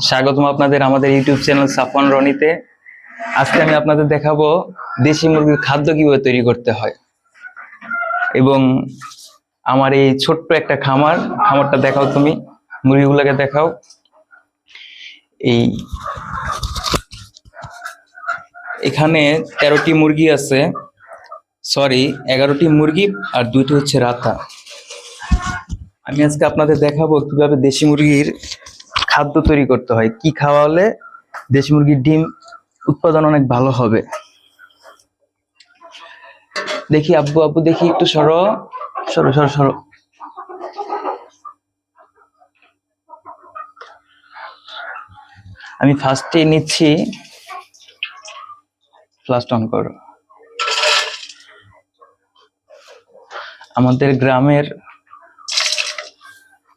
স্বাগতম আপনাদের আমাদের ইউটিউব চ্যানেল সাফন রনিতে। আজকে আমি আপনাদের দেখাবো দেশি মুরগির খাদ্য কীভাবে তৈরি করতে হয়। এবং আমার এই ছোট্ট একটা খামার, খামারটা দেখাও তুমি, মুরগিগুলোকে দেখাও। এই এখানে তেরোটি মুরগি আছে, সরি, এগারোটি মুরগি আর দুইটি হচ্ছে রাতা। আমি আজকে আপনাদের দেখাবো কীভাবে দেশি মুরগির খাদ্য তৈরি করতে হয়। কি খাওয়ালে দেশি মুরগির ডিম উৎপাদন অনেক ভালো হবে? দেখি, আব্বু আব্বু, দেখি একটু সরো। সরো সরো সরো। আমি ফার্স্টে নিচ্ছি। ফ্লাস্ট অন করো। আমাদের গ্রামের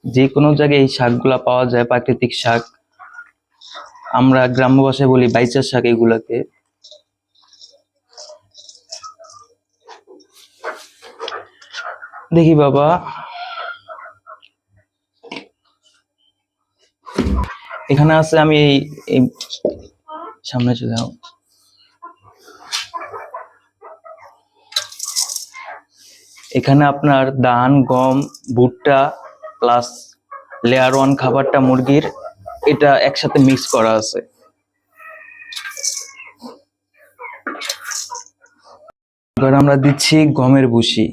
যে কোনো জায়গায় এই শাকগুলা পাওয়া যায়, প্রাকৃতিক শাক। আমরা গ্রাম্য ভাষায় বলি বাইচার শাক এগুলাকে। দেখি বাবা। এখানে আছে আমি এই, সামনে চলে যাও। এখানে আপনার ধান, গম, ভুট্টা প্লাস লেয়ার ওয়ান খাবারটা মুরগির, এটা একসাথে মিক্স করা আছে। এবার আমরা দিচ্ছি গমের ভুসি।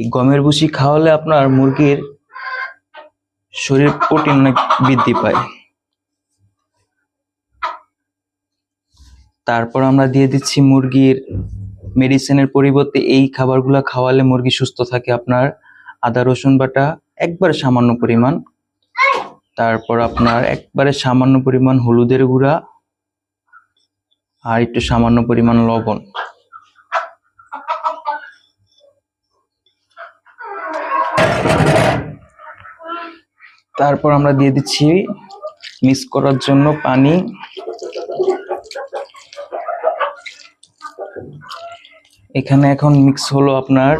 এই গমের ভুসি খাওয়ালে আপনার মুরগির শরীর প্রোটিন অনেক বৃদ্ধি পায়। তারপর আমরা দিয়ে দিচ্ছি মুরগির মেডিসিনের পরিবর্তে এই খাবারগুলো খাওয়ালে মুরগি সুস্থ থাকে আপনার আদা, রসুন বাটা একবারে সামান্য পরিমাণ। তারপর আপনার একবারে সামান্য পরিমাণ হলুদের গুঁড়া আর একটু সামান্য পরিমাণ লবণ। তারপর আমরা দিয়ে দিচ্ছি মিক্স করার জন্য পানি। এখানে এখন মিক্স হলো আপনার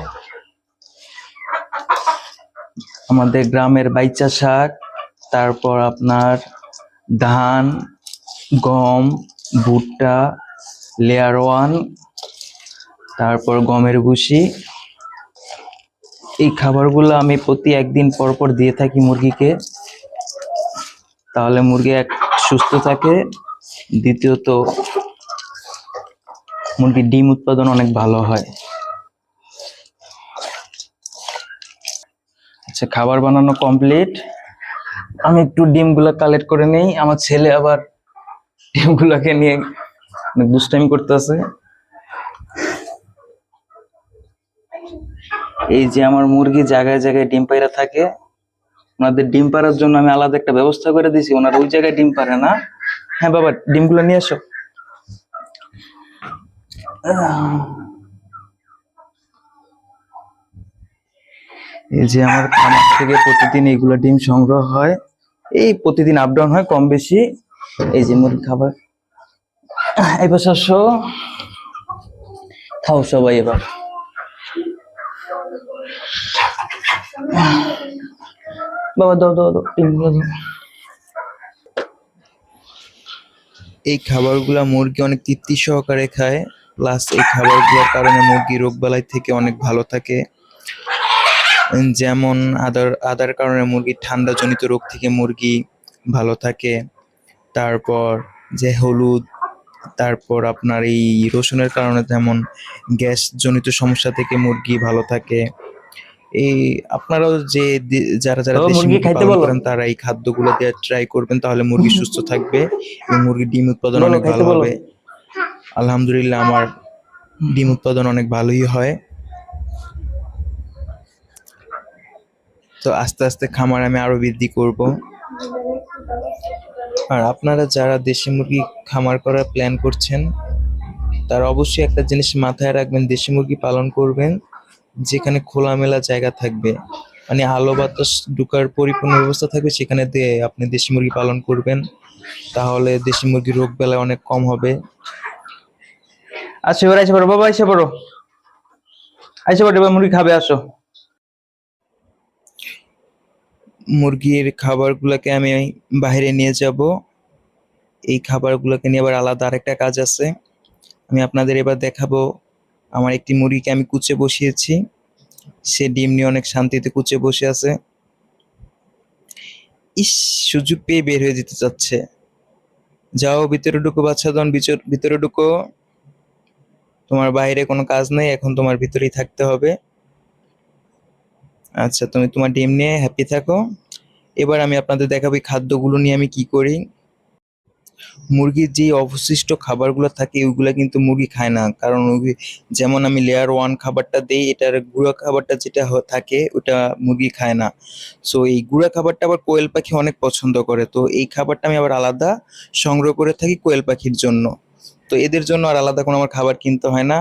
আমাদের গ্রামের বাইচা শাক, তারপর আপনার ধান, গম, ভুট্টা লেয়ার ওয়ান তারপর গমের ভুসি এই খাবারগুলো আমি প্রতি একদিন পর পর দিয়ে থাকি মুরগিকে। তাহলে মুরগি এক সুস্থ থাকে। দ্বিতীয়ত, মুরগির ডিম উৎপাদন অনেক ভালো হয়। আচ্ছা খাবার বানানো কমপ্লিট আমি একটু ডিমগুলো কালেক্ট করে নেই। আমার ছেলে আবার ডিমগুলোকে নিয়ে অনেক দুষ্টামি করতেছে। এই যে আমার মুরগি জায়গায় জায়গায় ডিম পাইরা থাকে, ওনাদের ডিম পাড়ার জন্য আমি আলাদা একটা ব্যবস্থা করে দিয়েছি। ওনারা ওই জায়গায় ডিম পারে না। হ্যাঁ বাবা, ডিমগুলো নিয়ে আসো এই যে আমার খামার থেকে প্রতিদিন এইগুলো ডিম সংগ্রহ হয়, এই প্রতিদিন আপ ডাউন হয় কম বেশি এই যে মুরগি খাবার। এবার আসো খাও সবাই এবার। বাবা, দাও দাও দাও এই খাবারগুলা মুরগি অনেক তৃপ্তি সহকারে খায়। প্লাস এই খাবারগুলোর কারণে মুরগি রোগ রোগবালাই থেকে অনেক ভালো থাকে। যেমন আদার আদার কারণে মুরগি ঠান্ডা জনিত রোগ থেকে মুরগি ভালো থাকে। তারপর যে হলুদ তারপর আপনার এই রসুনের কারণে যেমন গ্যাস জনিত সমস্যা থেকে মুরগি ভালো থাকে। এই আপনারাও যে যারা যারা দেশি মুরগি পালন করেন তারা এই খাদ্যগুলো দিয়ে ট্রাই করবেন তাহলে মুরগি সুস্থ থাকবে এবং মুরগির ডিম উৎপাদন অনেক ভালো হবে। আলহামদুলিল্লাহ আমার ডিম উৎপাদন অনেক ভালোই হয়। তো আস্তে আস্তে খামার আমি আরও বৃদ্ধি করব। আর আপনারা যারা দেশি মুরগি খামার করার প্ল্যান করছেন, তারা অবশ্যই একটা জিনিস মাথায় রাখবেন, দেশি মুরগি পালন করবেন, যেখানে খোলামেলা জায়গা থাকবে। মানে আলো বাতাস ঢুকার পরিপূর্ণ ব্যবস্থা থাকবে, সেখানে দিয়ে আপনি দেশি মুরগি পালন করবেন। তাহলে দেশি মুরগির রোগ বেলায় অনেক কম হবে। আচ্ছা এবার এসে পড়ো, বাবা এসে পড়ো। এসে পড়ো, এবার মুরগি খাবে, আসো। মুরগির খাবারগুলোকে আমি বাইরে নিয়ে যাব। এই খাবারগুলোকে নিয়ে আবার আলাদা আরেকটা কাজ আছে। আমি আপনাদের এবার দেখাবো আমার একটি মুরগিকে আমি কুচে বসিয়েছি। সে ডিম নিয়ে অনেক শান্তিতে কুচে বসে আছে। ইস, সুযোগ পেয়ে বের হয়ে যেতে চাচ্ছে। যাও, ভিতরে ঢুকো বাচ্চা দন বিচর- ভিতরে ঢুকো। তোমার বাইরে কোনো কাজ নেই, এখন তোমার ভিতরেই থাকতে হবে। আচ্ছা তুমি তোমার ডিম নিয়ে হ্যাপি থাকো। এবার আমি আপনাদের দেখাবো খাদ্যগুলো নিয়ে আমি কি করি। মুরগির যে অবশিষ্ট খাবারগুলো থাকে, ওইগুলো কিন্তু মুরগি খায় না। কারণ যেমন আমি লেয়ার ওয়ান খাবারটা দেই, এটার গুঁড়া খাবারটা যেটা থাকে, ওটা মুরগি খায় না। সো এই গুঁড়া খাবারটা আবার কোয়েল পাখি অনেক পছন্দ করে। তো এই খাবারটা আমি আবার আলাদা সংগ্রহ করে থাকি কোয়েল পাখির জন্য। তো এদের জন্য আর আলাদা কোনো আমার খাবার কিনতে হয় না।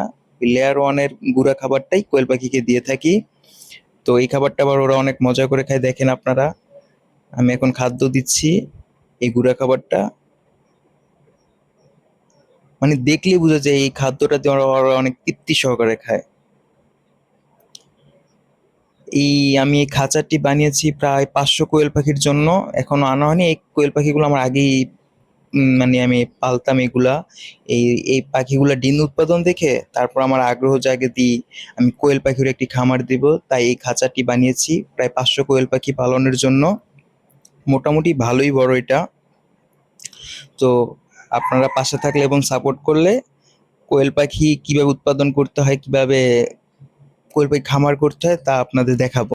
লেয়ার ওয়ানের গুঁড়া খাবারটাই কোয়েল পাখিকে দিয়ে থাকি। তো এই খাবারটা আবার ওরা অনেক মজা করে খায়, দেখেন আপনারা। আমি এখন খাদ্য দিচ্ছি এই গুঁড়া খাবারটা। মানে দেখলেই বোঝা যায় এই খাদ্যটা দিয়ে ওরা অনেক তৃপ্তি সহকারে খায়। এই আমি এই বানিয়েছি প্রায় পাঁচশো কোয়েল পাখির জন্য, এখনও আনা হয়নি। এই কোয়েল পাখিগুলো আমার আগেই মানে আমি পালতাম এগুলা। এই এই পাখিগুলা ডিম উৎপাদন দেখে তারপর আমার আগ্রহ জাগে দিই আমি কোয়েল পাখির একটি খামার দিব। তাই এই খাঁচাটি বানিয়েছি, প্রায় পাঁচশো কোয়েল পাখি পালনের জন্য। মোটামুটি ভালোই বড় এটা। তো আপনারা পাশে থাকলে এবং সাপোর্ট করলে কোয়েল পাখি কীভাবে উৎপাদন করতে হয়, কীভাবে কোয়েল পাখি খামার করতে হয় তা আপনাদের দেখাবো।